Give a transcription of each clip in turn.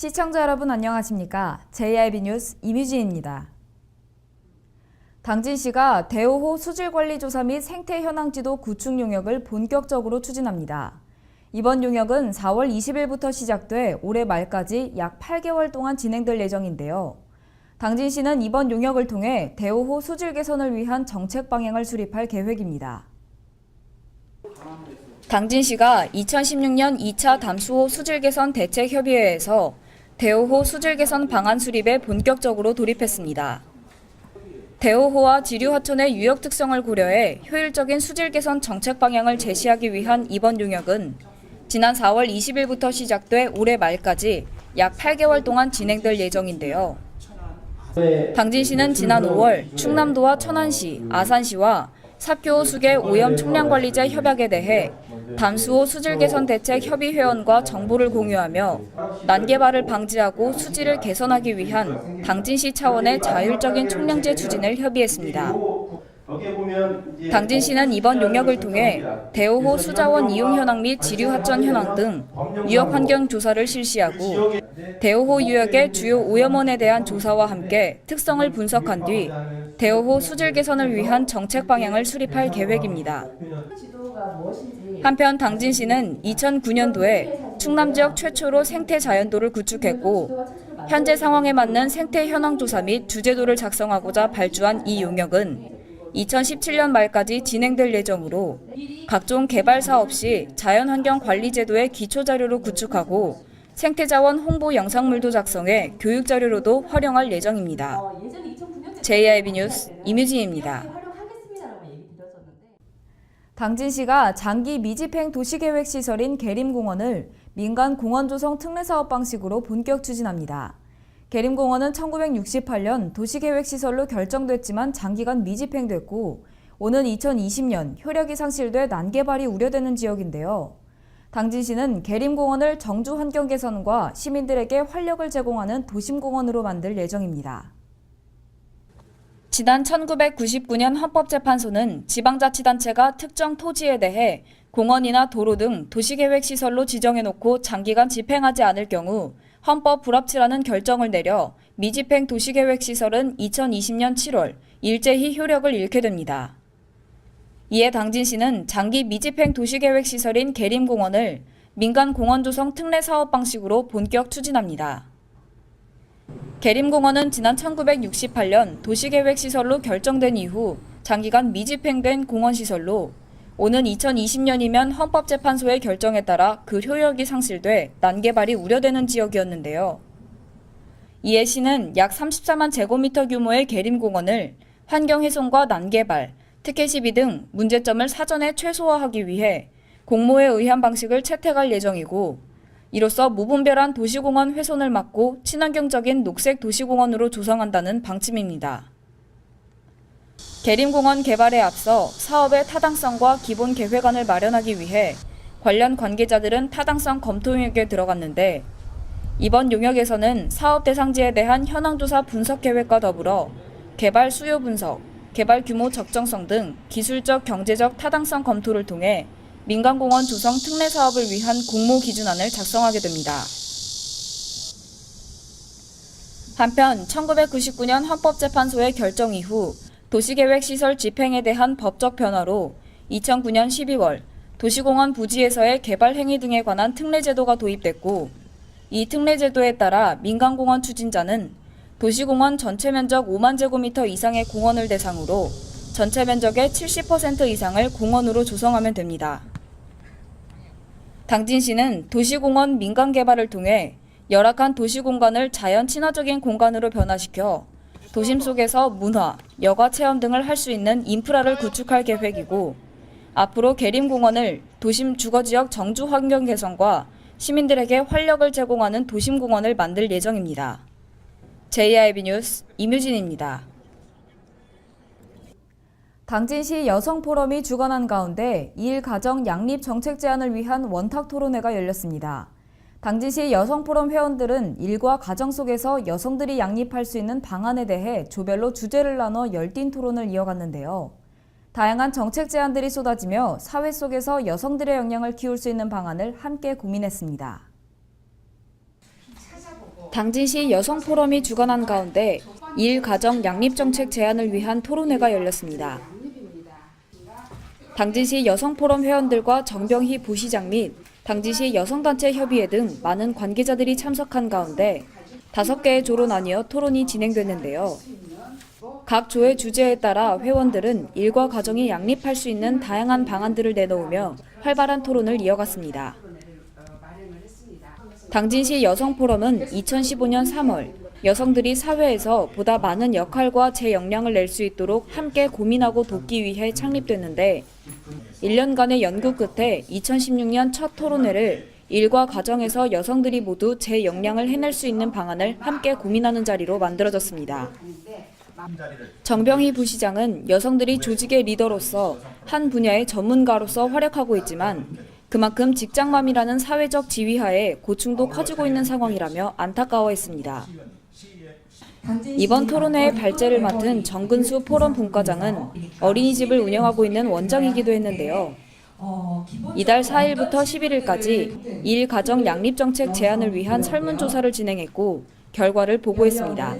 시청자 여러분 안녕하십니까? JIB 뉴스 이미진입니다. 당진 시가 대호호 수질 관리 조사 및 생태 현황 지도 구축 용역을 본격적으로 추진합니다. 이번 용역은 4월 20일부터 시작돼 올해 말까지 약 8개월 동안 진행될 예정인데요. 당진시는 이번 용역을 통해 대호호 수질 개선을 위한 정책 방향을 수립할 계획입니다. 당진시가 2016년 2차 담수호 수질 개선 대책 협의회에서 대호호 수질 개선 방안 수립에 본격적으로 돌입했습니다. 대호호와 지류하천의 유역 특성을 고려해 효율적인 수질 개선 정책 방향을 제시하기 위한 이번 용역은 지난 4월 20일부터 시작돼 올해 말까지 약 8개월 동안 진행될 예정인데요. 당진시는 지난 5월 충남도와 천안시, 아산시와 삽교호수계 오염 총량관리제 협약에 대해 담수호 수질 개선 대책 협의 회원과 정보를 공유하며 난개발을 방지하고 수질을 개선하기 위한 당진시 차원의 자율적인 총량제 추진을 협의했습니다. 당진시는 이번 용역을 통해 대호호 수자원 이용 현황 및 지류 하천 현황 등 유역 환경 조사를 실시하고 대호호 유역의 주요 오염원에 대한 조사와 함께 특성을 분석한 뒤 대호호 수질 개선을 위한 정책 방향을 수립할 계획입니다. 한편 당진시는 2009년도에 충남 지역 최초로 생태 자연도를 구축했고 현재 상황에 맞는 생태 현황 조사 및 주제도를 작성하고자 발주한 이 용역은 2017년 말까지 진행될 예정으로 각종 개발 사업 시 자연환경 관리 제도의 기초 자료로 구축하고 생태자원 홍보 영상물도 작성해 교육 자료로도 활용할 예정입니다. JIB 뉴스 이뮤진입니다. 당진시가 장기 미집행 도시계획 시설인 계림공원을 민간 공원 조성 특례 사업 방식으로 본격 추진합니다. 계림공원은 1968년 도시계획 시설로 결정됐지만 장기간 미집행됐고 오는 2020년 효력이 상실돼 난개발이 우려되는 지역인데요. 당진시는 계림공원을 정주 환경 개선과 시민들에게 활력을 제공하는 도심공원으로 만들 예정입니다. 지난 1999년 헌법재판소는 지방자치단체가 특정 토지에 대해 공원이나 도로 등 도시계획 시설로 지정해놓고 장기간 집행하지 않을 경우 헌법 불합치라는 결정을 내려 미집행 도시계획 시설은 2020년 7월 일제히 효력을 잃게 됩니다. 이에 당진 시는 장기 미집행 도시계획 시설인 계림공원을 민간 공원 조성 특례 사업 방식으로 본격 추진합니다. 계림공원은 지난 1968년 도시계획 시설로 결정된 이후 장기간 미집행된 공원시설로 오는 2020년이면 헌법재판소의 결정에 따라 그 효력이 상실돼 난개발이 우려되는 지역이었는데요. 이에 시는 약 34만 제곱미터 규모의 계림공원을 환경훼손과 난개발, 특혜 시비 등 문제점을 사전에 최소화하기 위해 공모에 의한 방식을 채택할 예정이고 이로써 무분별한 도시공원 훼손을 막고 친환경적인 녹색 도시공원으로 조성한다는 방침입니다. 계림공원 개발에 앞서 사업의 타당성과 기본 계획안을 마련하기 위해 관련 관계자들은 타당성 검토 용역에 들어갔는데 이번 용역에서는 사업 대상지에 대한 현황조사 분석 계획과 더불어 개발 수요 분석, 개발 규모 적정성 등 기술적 경제적 타당성 검토를 통해 민간공원 조성 특례 사업을 위한 공모 기준안을 작성하게 됩니다. 한편 1999년 헌법재판소의 결정 이후 도시계획 시설 집행에 대한 법적 변화로 2009년 12월 도시공원 부지에서의 개발 행위 등에 관한 특례제도가 도입됐고 이 특례제도에 따라 민간공원 추진자는 도시공원 전체 면적 5만 제곱미터 이상의 공원을 대상으로 전체 면적의 70% 이상을 공원으로 조성하면 됩니다. 당진시는 도시공원 민간 개발을 통해 열악한 도시 공간을 자연 친화적인 공간으로 변화시켜 도심 속에서 문화, 여가 체험 등을 할 수 있는 인프라를 구축할 계획이고 앞으로 계림공원을 도심 주거지역 정주 환경 개선과 시민들에게 활력을 제공하는 도심공원을 만들 예정입니다. JIB 뉴스 이뮤진입니다. 당진시 여성 포럼이 주관한 가운데 일 가정 양립 정책 제안을 위한 원탁 토론회가 열렸습니다. 당진시 여성포럼 회원들은 일과 가정 속에서 여성들이 양립할 수 있는 방안에 대해 조별로 주제를 나눠 열띤 토론을 이어갔는데요. 다양한 정책 제안들이 쏟아지며 사회 속에서 여성들의 역량을 키울 수 있는 방안을 함께 고민했습니다. 당진시 여성포럼이 주관한 가운데 일 가정 양립정책 제안을 위한 토론회가 열렸습니다. 당진시 여성포럼 회원들과 정병희 부시장 및 당진시 여성단체 협의회 등 많은 관계자들이 참석한 가운데 다섯 개의 조로 나뉘어 토론이 진행됐는데요. 각 조의 주제에 따라 회원들은 일과 가정이 양립할 수 있는 다양한 방안들을 내놓으며 활발한 토론을 이어갔습니다. 당진시 여성포럼은 2015년 3월 여성들이 사회에서 보다 많은 역할과 제 역량을 낼 수 있도록 함께 고민하고 돕기 위해 창립됐는데 1년간의 연구 끝에 2016년 첫 토론회를 일과 가정에서 여성들이 모두 제 역량을 해낼 수 있는 방안을 함께 고민하는 자리로 만들어졌습니다. 정병희 부시장은 여성들이 조직의 리더로서 한 분야의 전문가로서 활약하고 있지만 그만큼 직장맘이라는 사회적 지위하에 고충도 커지고 있는 상황이라며 안타까워했습니다. 이번 토론회의 발제를 맡은 정근수 포럼 분과장은 어린이집을 운영하고 있는 원장이기도 했는데요. 이달 4일부터 11일까지 일 가정 양립 정책 제안을 위한 설문조사를 진행했고 결과를 보고했습니다.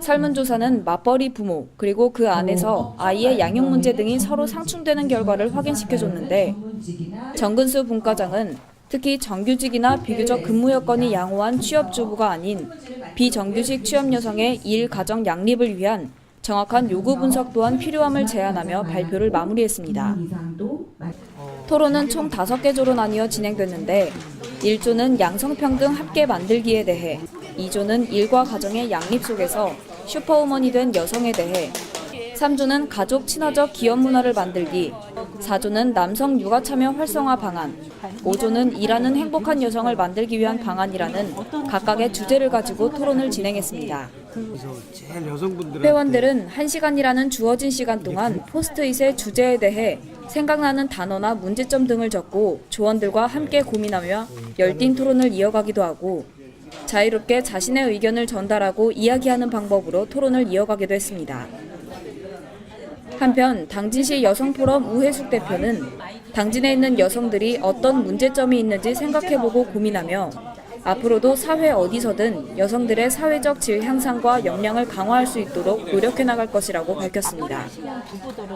설문조사는 맞벌이 부모 그리고 그 안에서 아이의 양육 문제 등이 서로 상충되는 결과를 확인시켜줬는데 정근수 분과장은 특히 정규직이나 비교적 근무 여건이 양호한 취업주부가 아닌 비정규직 취업 여성의 일 가정 양립을 위한 정확한 요구 분석 또한 필요함을 제안하며 발표를 마무리했습니다. 토론은 총 5개 조로 나뉘어 진행됐는데 1조는 양성평등 함께 만들기에 대해 2조는 일과 가정의 양립 속에서 슈퍼우먼이 된 여성에 대해 3조는 가족 친화적 기업 문화를 만들기 4조는 남성 육아 참여 활성화 방안 5조는 일하는 행복한 여성을 만들기 위한 방안이라는 각각의 주제를 가지고 토론을 진행했습니다. 회원들은 1시간이라는 주어진 시간 동안 포스트잇의 주제에 대해 생각나는 단어나 문제점 등을 적고 조원들과 함께 고민하며 열띤 토론을 이어가기도 하고 자유롭게 자신의 의견을 전달하고 이야기하는 방법으로 토론을 이어가기도 했습니다. 한편 당진시 여성포럼 우혜숙 대표는 당진에 있는 여성들이 어떤 문제점이 있는지 생각해보고 고민하며 앞으로도 사회 어디서든 여성들의 사회적 질 향상과 역량을 강화할 수 있도록 노력해 나갈 것이라고 밝혔습니다.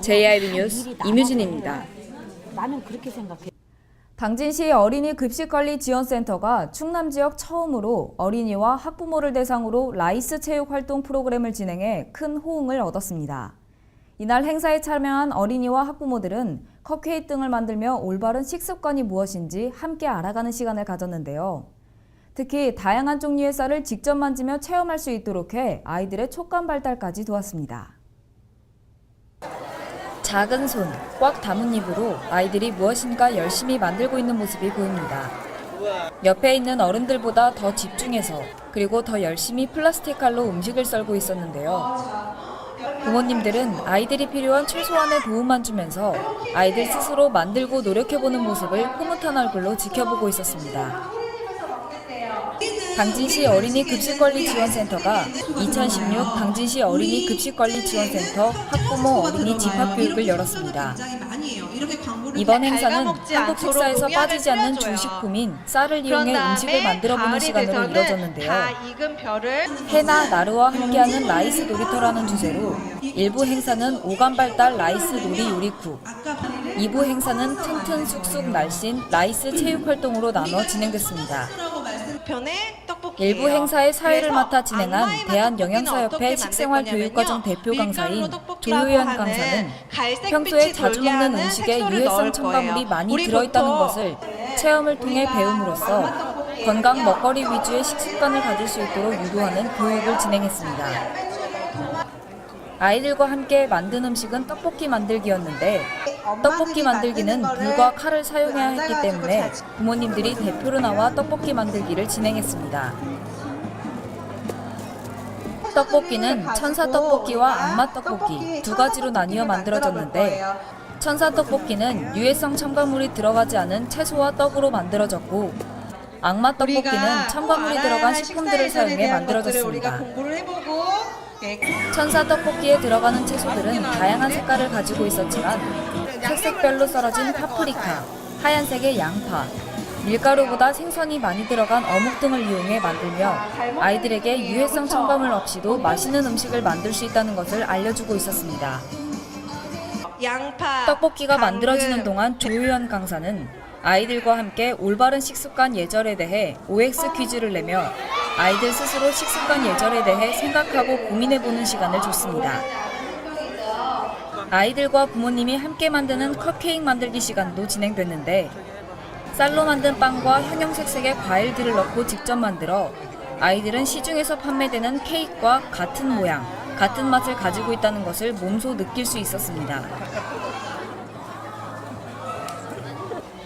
JIB 뉴스 이뮤진입니다. 나는 그렇게 생각해. 당진시 어린이 급식관리 지원센터가 충남 지역 처음으로 어린이와 학부모를 대상으로 라이스 체육 활동 프로그램을 진행해 큰 호응을 얻었습니다. 이날 행사에 참여한 어린이와 학부모들은 컵케이크 등을 만들며 올바른 식습관이 무엇인지 함께 알아가는 시간을 가졌는데요. 특히 다양한 종류의 쌀을 직접 만지며 체험할 수 있도록 해 아이들의 촉감 발달까지 도왔습니다. 작은 손, 꽉 담은 입으로 아이들이 무엇인가 열심히 만들고 있는 모습이 보입니다. 옆에 있는 어른들보다 더 집중해서 그리고 더 열심히 플라스틱 칼로 음식을 썰고 있었는데요. 부모님들은 아이들이 필요한 최소한의 도움만 주면서 아이들 스스로 만들고 노력해보는 모습을 흐뭇한 얼굴로 지켜보고 있었습니다. 당진시 어린이 급식관리지원센터가 2016 당진시 어린이 급식관리지원센터 학부모 어린이 집합교육을 열었습니다. 이번 행사는 한국 식사에서 빠지지 않는 주식품인 쌀을 이용해 음식을 만들어 보는 시간으로 이뤄졌는데요. 해나 나루와 함께하는 라이스 놀이터라는 주제로 일부 행사는 오감 발달 라이스 놀이 요리쿡, 2부 행사는 튼튼 쑥쑥 날씬 라이스 체육 활동으로 나눠 진행됐습니다. 떡볶이 일부 행사의 사회를 맡아 진행한 대한영양사협회 식생활 교육과정 대표 강사인 조효연 강사는 평소에 자주 먹는 음식에 유해성 첨가물이 많이 들어있다는 것을 체험을 통해 배움으로써 건강 먹거리 위주의 식습관을 가질 수 있도록 유도하는 교육을 진행했습니다. 아이들과 함께 만든 음식은 떡볶이 만들기였는데 떡볶이 만들기는 불과 칼을 사용해야 했기 때문에 부모님들이 대표로 나와 떡볶이 만들기를 진행했습니다. 떡볶이는 천사 떡볶이와 악마 떡볶이 두 가지로 나뉘어 만들어졌는데 천사 떡볶이는 유해성 첨가물이 들어가지 않은 채소와 떡으로 만들어졌고 악마 떡볶이는 첨가물이 들어간 식품들을 사용해 만들어졌습니다. 예, 천사 떡볶이에 들어가는 채소들은 다양한 색깔을 가지고 있었지만 색색별로 썰어진 파프리카, 하얀색의 양파, 밀가루보다 생선이 많이 들어간 어묵 등을 이용해 만들며 아이들에게 유해성 첨가물 없이도 맛있는 음식을 만들 수 있다는 것을 알려주고 있었습니다. 양파, 떡볶이가 당근, 만들어지는 동안 조효연 강사는 아이들과 함께 올바른 식습관 예절에 대해 OX 퀴즈를 내며 아이들 스스로 식습관 예절에 대해 생각하고 고민해보는 시간을 줬습니다. 아이들과 부모님이 함께 만드는 컵케이크 만들기 시간도 진행됐는데 쌀로 만든 빵과 형형색색의 과일들을 넣고 직접 만들어 아이들은 시중에서 판매되는 케이크와 같은 모양, 같은 맛을 가지고 있다는 것을 몸소 느낄 수 있었습니다.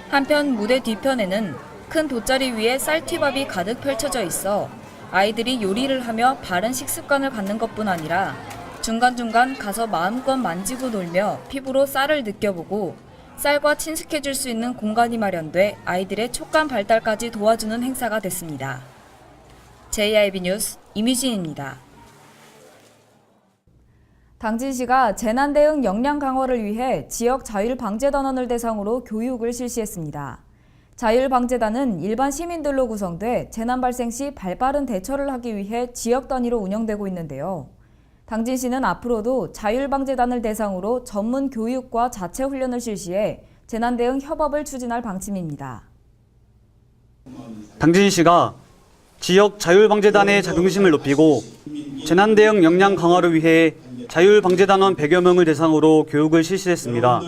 한편 무대 뒤편에는 큰 돗자리 위에 쌀튀밥이 가득 펼쳐져 있어 아이들이 요리를 하며 바른 식습관을 갖는 것뿐 아니라 중간중간 가서 마음껏 만지고 놀며 피부로 쌀을 느껴보고 쌀과 친숙해질 수 있는 공간이 마련돼 아이들의 촉감 발달까지 도와주는 행사가 됐습니다. JIB 뉴스 이미진입니다. 당진시가 재난 대응 역량 강화를 위해 지역 자율 방재단원을 대상으로 교육을 실시했습니다. 자율 방재단은 일반 시민들로 구성돼 재난 발생 시 발빠른 대처를 하기 위해 지역 단위로 운영되고 있는데요. 당진 시는 앞으로도 자율방재단을 대상으로 전문 교육과 자체 훈련을 실시해 재난 대응 협업을 추진할 방침입니다. 당진 시가 지역 자율방재단의 자긍심을 높이고 재난 대응 역량 강화를 위해 자율방재단원 100여 명을 대상으로 교육을 실시했습니다.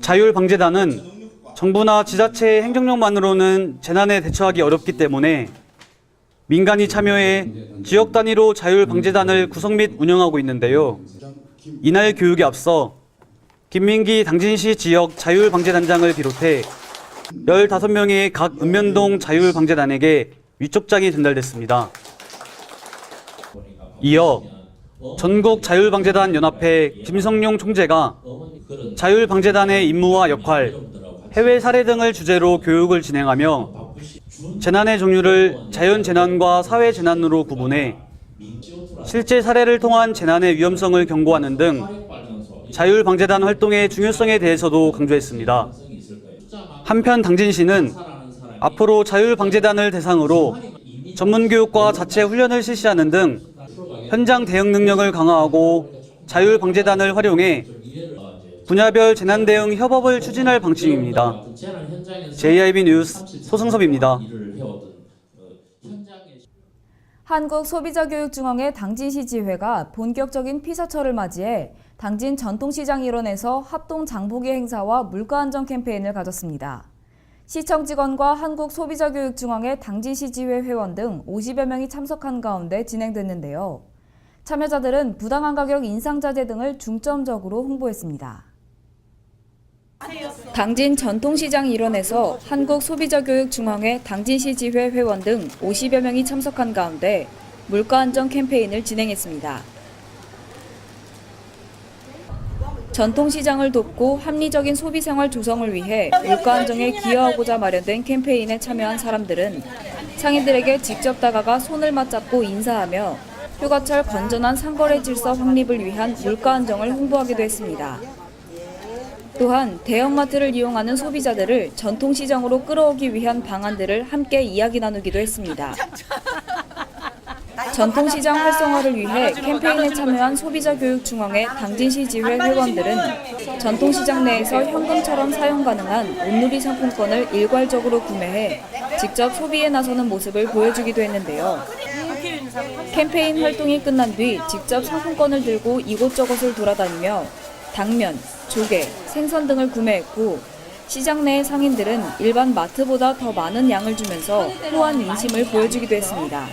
자율방재단은 정부나 지자체의 행정력만으로는 재난에 대처하기 어렵기 때문에 민간이 참여해 지역 단위로 자율 방재단을 구성 및 운영하고 있는데요. 이날 교육에 앞서 김민기 당진시 지역 자율 방재단장을 비롯해 15명의 각 읍면동 자율 방재단에게 위촉장이 전달됐습니다. 이어 전국 자율방재단 연합회 김성용 총재가 자율방재단의 임무와 역할, 해외 사례 등을 주제로 교육을 진행하며 재난의 종류를 자연 재난과 사회 재난으로 구분해 실제 사례를 통한 재난의 위험성을 경고하는 등 자율 방재단 활동의 중요성에 대해서도 강조했습니다. 한편 당진시는 앞으로 자율 방재단을 대상으로 전문 교육과 자체 훈련을 실시하는 등 현장 대응 능력을 강화하고 자율 방재단을 활용해 분야별 재난 대응 협업을 추진할 방침입니다. JIB 뉴스 소승섭입니다. 한국소비자교육중앙회 당진시 지회가 본격적인 피서철을 맞이해 당진 전통시장 일원에서 합동 장보기 행사와 물가안전 캠페인을 가졌습니다. 시청 직원과 한국소비자교육중앙회 당진시 지회 회원 등 50여 명이 참석한 가운데 진행됐는데요. 참여자들은 부당한 가격 인상자재 등을 중점적으로 홍보했습니다. 당진 전통시장 일원에서 한국소비자교육중앙회 당진시 지회 회원 등 50여 명이 참석한 가운데 물가안전 캠페인을 진행했습니다. 전통시장을 돕고 합리적인 소비생활 조성을 위해 물가안정에 기여하고자 마련된 캠페인에 참여한 사람들은 상인들에게 직접 다가가 손을 맞잡고 인사하며 휴가철 건전한 상거래 질서 확립을 위한 물가안정을 홍보하기도 했습니다. 또한 대형마트를 이용하는 소비자들을 전통시장으로 끌어오기 위한 방안들을 함께 이야기 나누기도 했습니다. 전통시장 활성화를 위해 캠페인에 참여한 소비자교육중앙회 당진시 지회 회원들은 전통시장 내에서 현금처럼 사용 가능한 온누리 상품권을 일괄적으로 구매해 직접 소비에 나서는 모습을 보여주기도 했는데요. 캠페인 활동이 끝난 뒤 직접 상품권을 들고 이곳저곳을 돌아다니며 당면, 조개, 생선 등을 구매했고 시장 내의 상인들은 일반 마트보다 더 많은 양을 주면서 호환 인심을 보여주기도 했습니다.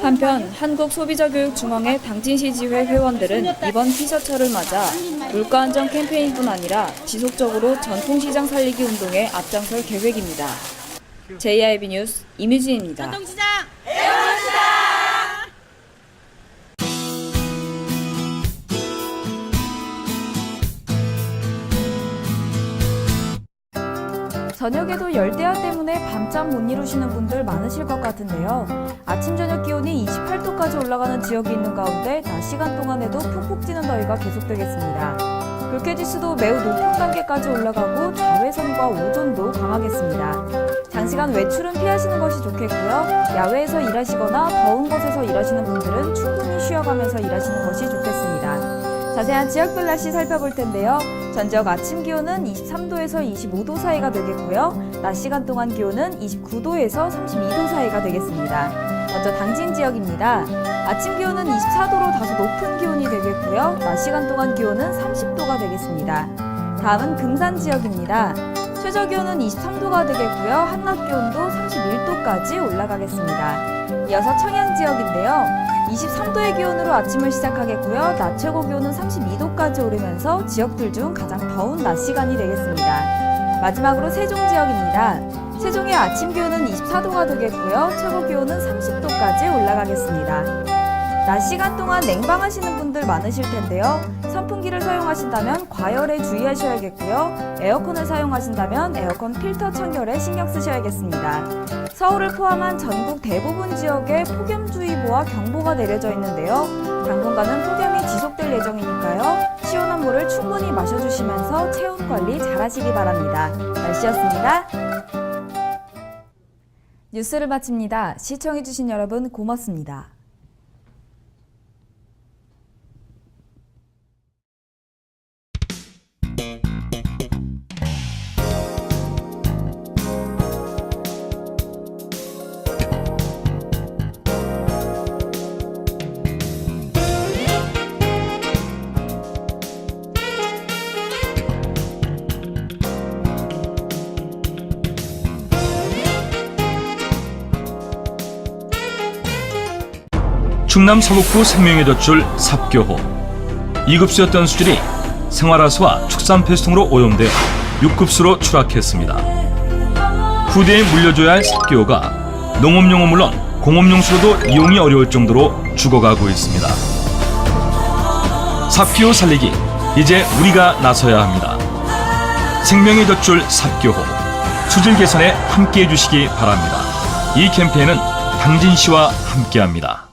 한편 한국소비자교육중앙회 당진시 지회 회원들은 이번 피서철을 맞아 물가안전 캠페인뿐 아니라 지속적으로 전통시장 살리기 운동에 앞장설 계획입니다. JIB 뉴스 이미진입니다. 저녁에도 열대야 때문에 밤잠 못 이루시는 분들 많으실 것 같은데요. 아침 저녁 기온이 28도까지 올라가는 지역이 있는 가운데 낮 시간 동안에도 푹푹 찌는 더위가 계속되겠습니다. 불쾌지수도 매우 높은 단계까지 올라가고 자외선과 오존도 강하겠습니다. 장시간 외출은 피하시는 것이 좋겠고요. 야외에서 일하시거나 더운 곳에서 일하시는 분들은 충분히 쉬어가면서 일하시는 것이 좋겠습니다. 자세한 지역별 날씨 살펴볼 텐데요. 전적 아침 기온은 23도에서 25도 사이가 되겠고요. 낮 시간 동안 기온은 29도에서 32도 사이가 되겠습니다. 먼저 당진 지역입니다. 아침 기온은 24도로 다소 높은 기온이 되겠고요. 낮 시간 동안 기온은 30도가 되겠습니다. 다음은 금산 지역입니다. 최저 기온은 23도가 되겠고요. 한낮 기온도 31도까지 올라가겠습니다. 이어서 청양 지역인데요. 23도의 기온으로 아침을 시작하겠고요. 낮 최고 기온은 32도까지 오르면서 지역들 중 가장 더운 낮 시간이 되겠습니다. 마지막으로 세종 지역입니다. 세종의 아침 기온은 24도가 되겠고요. 최고 기온은 30도까지 올라가겠습니다. 낮 시간 동안 냉방하시는 분들 많으실 텐데요. 선풍기를 사용하신다면 과열에 주의하셔야겠고요. 에어컨을 사용하신다면 에어컨 필터 청결에 신경 쓰셔야겠습니다. 서울을 포함한 전국 대부분 지역에 폭염주의보와 경보가 내려져 있는데요. 당분간은 폭염이 지속될 예정이니까요. 시원한 물을 충분히 마셔주시면서 체온 관리 잘 하시기 바랍니다. 날씨였습니다. 뉴스를 마칩니다. 시청해주신 여러분 고맙습니다. 충남 서북부 생명의 덧줄 삽교호 2급수였던 수질이 생활하수와 축산폐수통으로 오염돼 6급수로 추락했습니다. 후대에 물려줘야 할 삽교호가 농업용은 물론 공업용수로도 이용이 어려울 정도로 죽어가고 있습니다. 삽교호 살리기 이제 우리가 나서야 합니다. 생명의 덧줄 삽교호 수질 개선에 함께해 주시기 바랍니다. 이 캠페인은 당진시와 함께합니다.